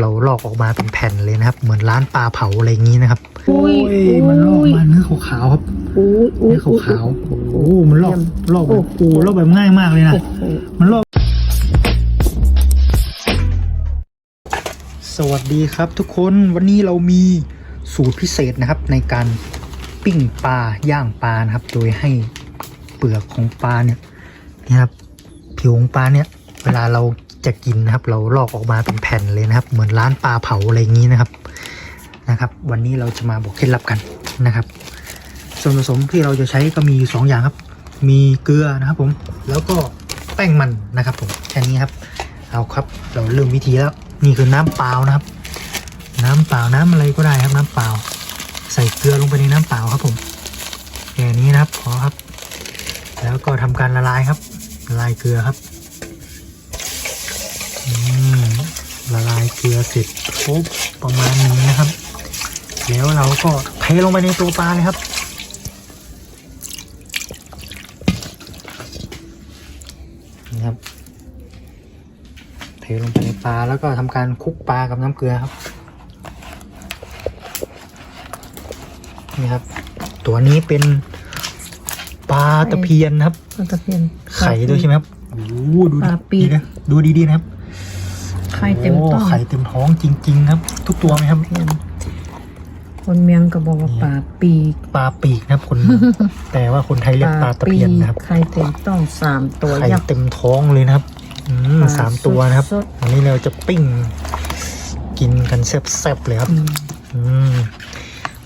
เราลอกออกมาเป็นแผ่นเลยนะครับ เหมือนร้านปลาเผาอะไรอย่างนี้นะครับอุ้ยมันลอกมาเนื้อขาวๆครับอุ้ยอุ้ยเนื้อขาวๆโอ้โหมันลอกลอกแบบโอ้โหโอ้ลอกแบบง่ายมากเลยนะโอ้โหมันลอกสวัสดีครับทุกคนวันนี้เรามีสูตรพิเศษนะครับ ในการปิ้งปลาย่างปลานะครับ โดยให้เปลือกของปลาเนี่ยนี่ครับผิวของปลาเนี่ย เวลาเรา จะกินนะครับ เราลอกออกมาเป็นแผ่นเลยนะครับ เหมือนร้านปลาเผาอะไรอย่างนี้นะครับนะครับ วันนี้เราจะมาบอกเคล็ดลับกันนะครับ ส่วนผสมที่เราจะใช้ก็มีอยู่สองอย่างครับ มีเกลือนะครับผมแล้วก็แป้งมันนะครับผมแค่นี้ครับ เอาครับเราเริ่มวิธีแล้วนี่คือน้ำเปล่านะครับ น้ำเปล่าน้ำอะไรก็ได้ครับ น้ำเปล่า ใส่เกลือลงไปในน้ำเปล่าครับผมแค่นี้นะครับพอครับ แล้วก็ทำการละลายครับละลายเกลือครับอืม ละลายเกลือเสร็จครบประมาณนี้นะครับ แล้วเราก็เทลงไปในตัวปลาเลยครับนี่ครับเทลงไปในปลาแล้วก็ทำการคลุกปลากับน้ำเกลือครับนี่ครับ ตัวนี้เป็นปลาตะเพียนนะครับปลาตะเพียนไข่ด้วยใช่ไหมครับโอ้โหดูปลาปีดีก นะดูดีๆนะครับ ไข่เต็มท้องโไข่เต็มท้องจริง ๆ ครับ ทุกตัวไหมครับเพียนคนเมียงก็บอกว่าปลาปีกปลาปีกนะครับคน แต่ว่าคนไทยเรียกปลาตะเพียนนะครับ ไข่เต็มต้องสามตัวไข่ยักษ์ เต็มท้องเลยนะครับ อืมปลาสามตัวนะครับ สด วันนี้เราจะปิ้ง กินกันแซ่บๆเลยครับ อืมอืม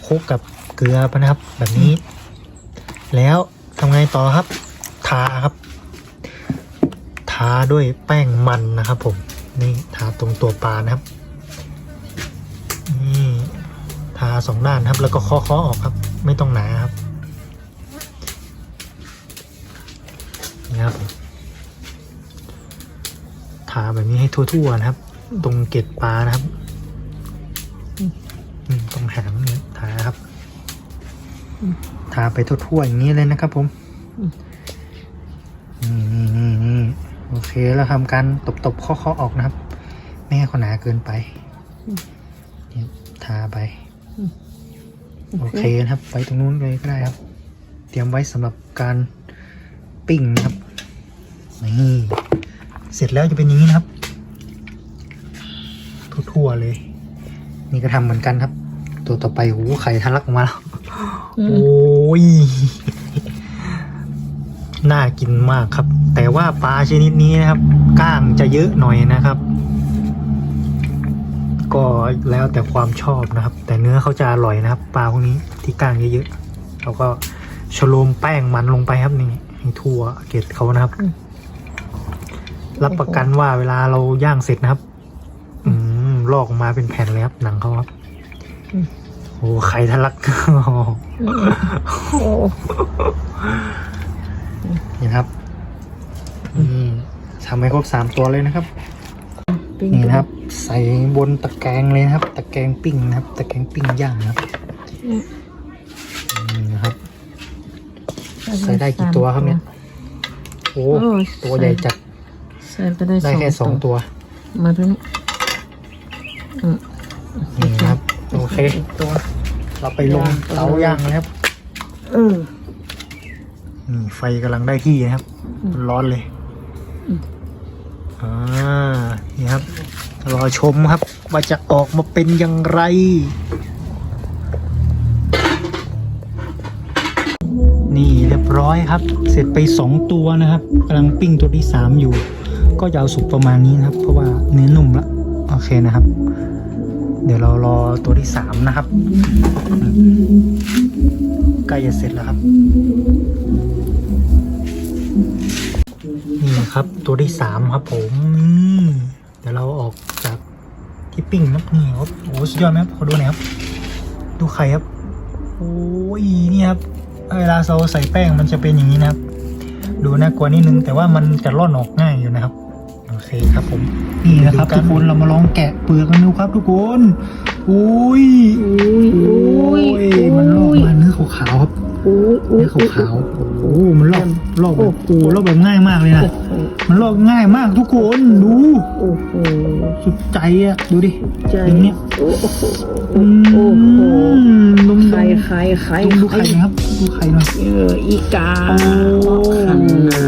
คลุกกับเกลือไปนะครับ แบบนี้ แล้วทำไงต่อครับ ทาครับ ทาด้วยแป้งมันนะครับผม นี่ทาตรงตัวปลานะครับนี่ทาสองด้านครับ แล้วก็เคาะๆออกครับ ไม่ต้องหนาครับนี่ครับทาแบบนี้ให้ทั่วๆนะครับ ตรงเกล็ดปลานะครับตรงหางเนี่ยทาครับ ทาไปทั่วๆอย่างนี้เลยนะครับผม โอเคแล้วทำการตบๆเคาะๆออกนะครับ ไม่ให้เขาหนาเกินไปเนี่ยทาไป โอเคนะครับไว้ตรงนู้นเลยก็ได้ครับ เตรียมไว้สำหรับการปิ้งนะครับนี่เสร็จแล้วจะเป็นอย่างนี้นะครับ ทั่วๆเลย นี่ก็ทำเหมือนกันครับ ตัวต่อไปหูไข่ทะลักออกมาแล้วอืมโอ้ย น่ากินมากครับ แต่ว่าปลาชนิดนี้นะครับก้างจะเยอะหน่อยนะครับ ก็แล้วแต่ความชอบนะครับ แต่เนื้อเขาจะอร่อยนะครับ ปลาพวกนี้ที่ก้างเยอะๆเราก็ชโลมแป้งมันลงไปครับนี่ให้ทั่วเกล็ดเขานะครับ รับประกันว่าเวลาเราย่างเสร็จนะครับ อืมลอกออกมาเป็นแผ่นเลยครับหนังเขาครับโอ้ไข่ทะลักโอ้ นี่นะครับนี่ทำให้ครบสามตัวเลยนะครับปิ้งนี่นะครับ ใส่บนตะแกรงเลยนะครับ ตะแกรงปิ้งนะครับ ตะแกรงปิ้งย่างนะครับนี่นะครับ ใส่ได้กี่ตัวครับเนี่ยโอ้โอ้ยตัวใหญ่จัดใส่ไปได้ได้แค่สองตัว มาดูนี่อืมนี่นะครับโอเคอีกตัวเราไปลงเตาย่างนะครับ เออ นี่ไฟกำลังได้ที่นะครับอืมร้อนเลยอืมอ่านี่ครับ รอชมครับ ว่าจะออกมาเป็นอย่างไรนี่เรียบร้อยครับ เสร็จไปสองตัวนะครับกำลังปิ้งตัวที่สามอยู่ ก็จะเอาสุกประมาณนี้นะครับ เพราะว่าเนื้อนุ่มละโอเคนะครับ เดี๋ยวเรารอตัวที่สามนะครับใกล้จะเสร็จแล้วครับ นี่ครับ ตัวที่สามครับผมนี่เดี๋ยวเราออกจากที่ปิ้งนะนี่ครับโอ้สุดยอดไหมครับขอดูหน่อยครับดูไข่ครับโอ้ยนี่ครับเวลาเราใส่แป้งมันจะเป็นอย่างนี้นะครับ ดูน่ากลัวนิดนึงแต่ว่ามันจะร่อนออกง่ายอยู่นะครับโอเคครับผมนี่นะครับทุกคนเรามาลองแกะเปลือกกันดูครับทุกคนอุ้ยอุ้ยโอ้อุ้ยยมันลอกมาเนื้อขาวๆครับ อู้อู้เนื้อขาวๆโอ้โหมันลอกลอกแบบปูลอกแบบง่ายมากเลยนะโอ้โหมันลอกง่ายมากทุกคนดูโอ้โหสุดใจอะดูดิใจอย่างเนี้ยโอ้โหอืมโอ้โหนุ่มๆไข่ไข่ไข่ดูดูไข่หนะครับ ดูไข่หน่อยเอออีกา โอ้ขันนะ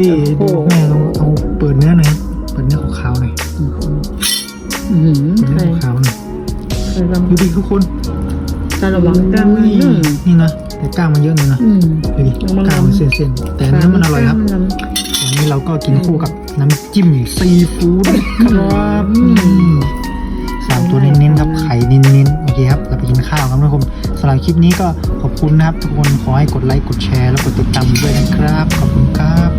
ยดูแม่ลองเอาเปิดเนื้อหน่อยครับเปิดเนื้อขาวๆหน่อยอืมเปิดเนื้ไข่อขาวๆหน่อยไข่ลองดูดิทุกคนการระวังกล้ามอุ้ยอืมนี่นะ แต่กล้างมันเยอะหน่อยนะอืม ดูดิมันกล้างมันเส้นๆแต่เนื้อมันอร่อยครับกล้ามวันนี้เราก็กินคู่กับน้ำจิ้มซีฟู้ดครับอืมสามตัวเน้นๆครับไข่เน้นๆโอเคครับเราไปกินข้าวครับทุกคนสำหรับคลิปนี้ก็ขอบคุณนะครับ ทุกคนขอให้กดไลค์กดแชร์แล้วกดติดตามด้วยนะครับขอบคุณครับ